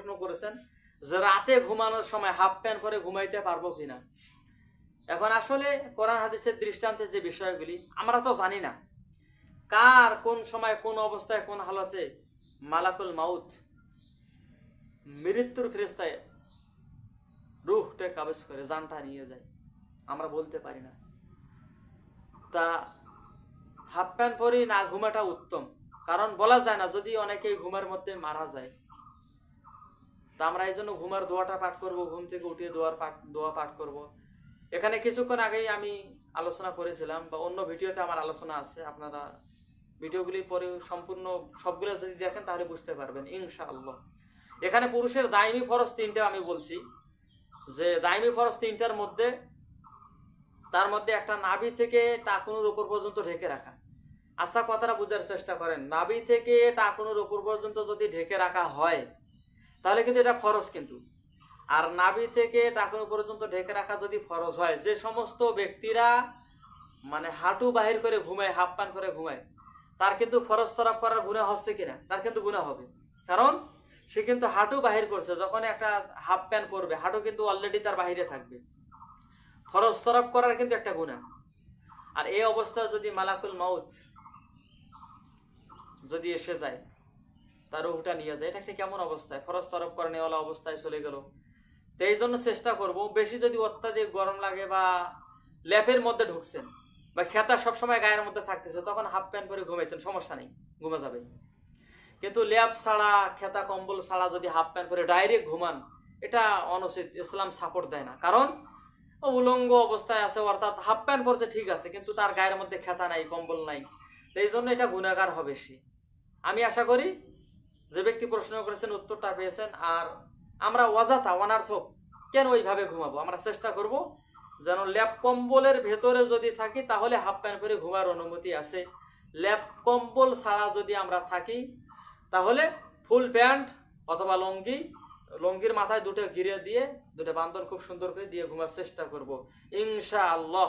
প্রশ্ন করেছেন যে রাতে ঘুমানোর সময় হাফ প্যান্ট পরে ঘুমাইতে পারব কিনা? এখন আসলে কোরআন হাদিসের দৃষ্টান্তে যে বিষয়গুলি, আমরা তো জানি না। কার কোন সময় কোন অবস্থায় কোন হালতে মালাকুল মাউত মৃত্যুর ফেরেস্তায় রুহটা কাবেজ করে, জানটা নিয়ে যায়। আমরা বলতে পারি না। তা হাফ প্যান্ট পরি না ঘুমাটা উত্তম। কারণ বলা যায় না, যদি অনেকেই ঘুমের মধ্যে মারা যায় তা আমরা এই জন্য ঘুমার দোয়াটা পাঠ করব, ঘুম থেকে উঠিয়ে দোয়ার পাঠ, দোয়া পাঠ করব। এখানে কিছুক্ষণ আগেই আমি আলোচনা করেছিলাম বা অন্য ভিডিওতে আমার আলোচনা আছে, আপনারা ভিডিওগুলি পরে সম্পূর্ণ সবগুলো যদি দেখেন তাহলে বুঝতে পারবেন, ইনশাআল্লাহ। এখানে পুরুষের দায়মি ফরজ তিনটা আমি বলছি, যে দায়মি ফরজ তিনটার মধ্যে, তার মধ্যে একটা নাভি থেকে টাকুনুর উপর পর্যন্ত ঢেকে রাখা। আচ্ছা কথাটা বোঝার চেষ্টা করেন, নাভি থেকে টাকুনুর উপর পর্যন্ত যদি ঢেকে রাখা হয় তাহলে কিন্তু এটা ফরজ কিন্তু। আর নাভি থেকে টাকুন পর্যন্ত ঢেকে রাখা যদি ফরজ হয়, যে সমস্ত ব্যক্তিরা মানে হাঁটু বাহির করে ঘুমায়, হাফ পান করে ঘুমায়, তার কিন্তু ফরজ তরফ করার গুণা হচ্ছে কিনা? তার কিন্তু গুণা হবে। কারণ সে কিন্তু হাঁটু বাহির করছে যখন একটা হাফ প্যান্ট পরবে, হাঁটু কিন্তু অলরেডি তার বাহিরে থাকবে। ফরজ তরফ করার কিন্তু একটা গুণা আর এই অবস্থায় যদি মালাকুল মাউথ যদি এসে যায় তার রুহটা নিয়ে যায়। এটা একটা কেমন অবস্থায়, ফরজ তরফ করে নেওয়ালা অবস্থায় চলে গেল। তো এই জন্য চেষ্টা করব, বেশি যদি অত্যাধিক গরম লাগে বা ল্যাপের মধ্যে ঢুকছেন বা খেতা সবসময় গায়ের মধ্যে থাকতেছে, তখন হাফ প্যান্ট পরে ঘুমাইছেন, সমস্যা নেই, ঘুমা যাবে। কিন্তু ল্যাপ ছাড়া, খেতা কম্বল ছাড়া যদি হাফ প্যান্ট পরে ডাইরেক্ট ঘুমান, এটা অনুচিত, ইসলাম সাপোর্ট দেয় না। কারণ উলঙ্গ অবস্থায় আছে, অর্থাৎ হাফ প্যান্ট পরছে ঠিক আছে, কিন্তু তার গায়ের মধ্যে খেতা নাই, কম্বল নাই। তো এই জন্য এটা গুণাগার হবে সে। আমি আশা করি যে ব্যক্তি প্রশ্ন করেছেন, উত্তরটা পেয়েছেন, আর আমরা অযথা অনার্থক, কেন ওইভাবে ঘুমাবো? আমরা চেষ্টা করব যেন ল্যাপ কম্বলের ভেতরে যদি থাকি, তাহলে হাফ প্যান্ট পরে ঘুমার অনুমতি আছে। ল্যাপ কম্বল ছাড়া যদি আমরা থাকি, তাহলে ফুল প্যান্ট অথবা লঙ্গি, লঙ্গির মাথায় দুটো ঘিরে দিয়ে, দুটো বান্ধন খুব সুন্দর করে দিয়ে ঘুমার চেষ্টা করব। ইনশা আল্লাহ